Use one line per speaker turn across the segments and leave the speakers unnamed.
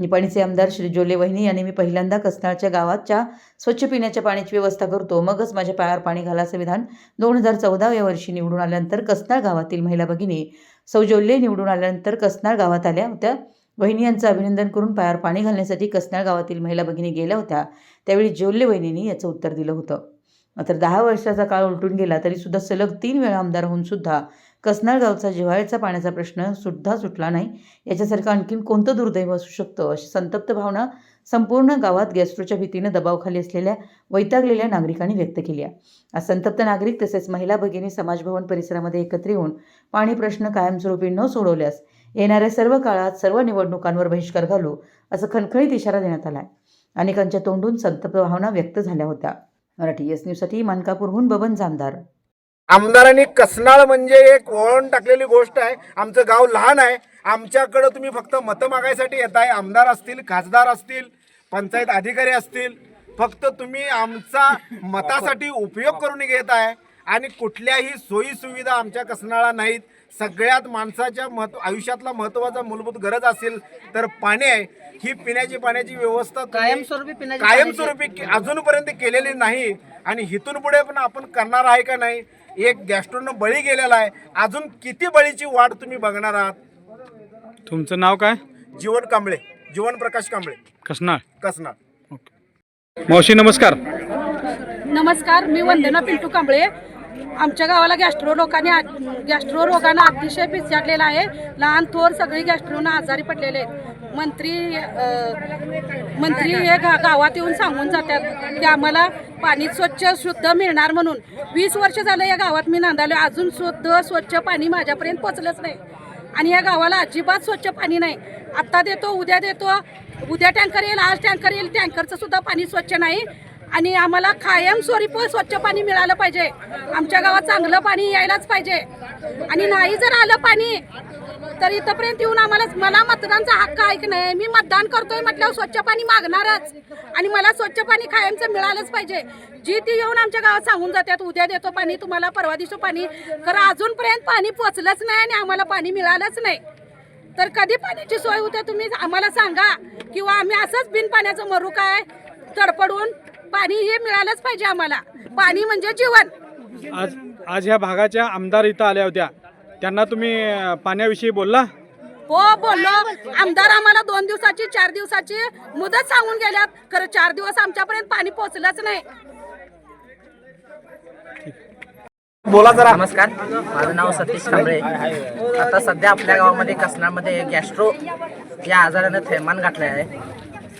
निपाणीचे आमदार श्री जोले वहिनी यांनी मी पहिल्यांदा कसनाळच्या गावाच्या स्वच्छ पिण्याच्या पाण्याची व्यवस्था करतो. मगच माझ्या पायावर पाणी घालायचं विधान दोन हजार चौदा या वर्षी निवडून आल्यानंतर कसनाळ गावातील महिला भगिनी सौ निवडून आल्यानंतर कसनाळ गावात आल्या होत्या. वहिनी यांचं अभिनंदन करून पायावर पाणी घालण्यासाठी कसनाळ गावातील महिला भगिनी गेल्या होत्या. त्यावेळी जोल्ले वहिनींनी याचं उत्तर दिलं होतं. मात्र दहा वर्षाचा काळ उलटून गेला तरी सुद्धा सलग तीन वेळा आमदार होऊन सुद्धा कसनाळगावचा जिव्हाळ्याचा पाण्याचा प्रश्न सुद्धा सुटला नाही. याच्यासारखं आणखीन कोणतं दुर्दैव असू शकतं? अशी संतप्त भावना संपूर्ण गावात गॅस्ट्रोच्या भीतीनं दबावखाली असलेल्या वैतागलेल्या नागरिकांनी व्यक्त केली आहे. संतप्त नागरिक तसेच महिला भगिनी समाजभवन परिसरामध्ये एकत्र येऊन पाणी प्रश्न कायमस्वरूपी न सोडवल्यास येणाऱ्या सर्व काळात सर्व निवडणुकांवर बहिष्कार घालू असं खणखणीत इशारा देण्यात आला आहे. अनेकांच्या तोंडून संतप्त भावना व्यक्त झाल्या होत्या. मराठी एस न्यूजसाठी मानकापूरहून बबन जामदार.
आमदारांनी कसनाळ म्हणजे एक वळण टाकलेली गोष्ट आहे. आमचं गाव लहान आहे. आमच्याकडं तुम्ही फक्त मतं मागायसाठी येताय. आमदार असतील खासदार असतील पंचायत अधिकारी असतील फक्त तुम्ही आमचा मतासाठी उपयोग करून घेत आहे आणि कुठल्याही सोयी सुविधा आमच्या कसनाळा नाहीत. सगळ्यात माणसाच्या महत्त्व आयुष्यातला महत्त्वाचा मूलभूत गरज असेल तर पाणी आहे. ही पिण्याची पाण्याची व्यवस्था
कायमस्वरूपी
कायमस्वरूपी अजूनपर्यंत केलेली नाही. आणि इथून पुढे पण आपण करणार आहे का नाही? एक गॅस्ट्रोनं बळी गेलेला आहे. अजून किती बळीची वाट तुम्ही बघणार आहात?
तुमचं नाव काय?
जीवन कांबळे. जीवन प्रकाश कांबळे.
कसनाळ.
कसनाळ.
मावशी नमस्कार.
नमस्कार मी वंदना पिंटू कांबळे. आमच्या गावाला गॅस्ट्रो लोकांनी गॅस्ट्रो रोगानं अतिशय पिसाटलेला आहे. लहान थोर सगळी गॅस्ट्रोनं आजारी पडलेले आहेत. मंत्री अ, मंत्री हे गा गावात येऊन सांगून जातात की आम्हाला पाणी स्वच्छ शुद्ध मिळणार म्हणून. वीस वर्ष झालं या गावात मी नांदालो अजून शुद्ध स्वच्छ पाणी माझ्यापर्यंत पोचलंच नाही. आणि या गावाला अजिबात स्वच्छ पाणी नाही. आत्ता देतो उद्या देतो. उद्या टँकर येईल आज टँकर येईल. टँकरचं सुद्धा पाणी स्वच्छ नाही. आणि आम्हाला कायमस्वरूप स्वच्छ पाणी मिळालं पाहिजे. आमच्या गावात चांगलं पाणी यायलाच पाहिजे. आणि नाही जर आलं पाणी तर इथंपर्यंत येऊन आम्हाला मला मतदानचा हक्क आहे नाही? मी मतदान करतोय म्हटल्यावर स्वच्छ पाणी मागणारच. आणि मला स्वच्छ पाणी कायमचं मिळालंच पाहिजे. जी ती येऊन आमच्या गावात सांगून जातात उद्या देतो पाणी तुम्हाला परवा दिसतो पाणी. तर अजूनपर्यंत पाणी पोचलंच नाही आणि आम्हाला पाणी मिळालंच नाही. तर कधी पाण्याची सोय होते तुम्ही आम्हाला सांगा. किंवा आम्ही असंच बिन पाण्याचं मरू काय? तडपडून पाणी हे मिळालंच पाहिजे आम्हाला. पाणी म्हणजे जीवन.
आज आज ह्या भागाच्या आमदार इथं आल्या होत्या. त्यांना तुम्ही पाण्याविषयी बोलला?
हो बोललो. आमदार आम्हाला दोन दिवसाची चार दिवसाची मुदत सांगून गेल्यात. खरं चार दिवस आमच्यापर्यंत पाणी पोहोचलंच नाही.
बोला जरा.
नमस्कार. माझं नाव सतीश कांबळे. आता सध्या आपल्या गावामध्ये कसनामध्ये गॅस्ट्रो या आजारानं थैमान घातले आहे.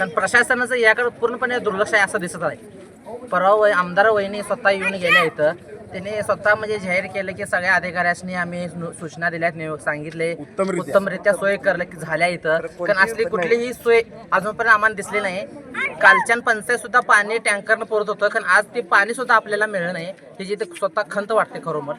पण प्रशासनाचं याकडे पूर्णपणे दुर्लक्ष आहे असं दिसत आहे. परवा वय आमदार वहिनी स्वतः येऊन गेल्या इथं. त्यांनी स्वतः म्हणजे जाहीर केलं की सगळ्या अधिकाऱ्यांनी आम्ही नु- सूचना दिल्यात सांगितले.
उत्तमरित्या.
उत्तमरित्या सोय करलं की झाल्या इथं. कारण असली कुठलीही सोय अजूनपर्यंत आम्हाला दिसली नाही. कालच्या पंचायत सुद्धा पाणी टँकरनं पुरत होतं. कारण आज ते पाणी सुद्धा आपल्याला मिळलं नाही. त्याची इथे स्वतः खंत वाटते खरोबर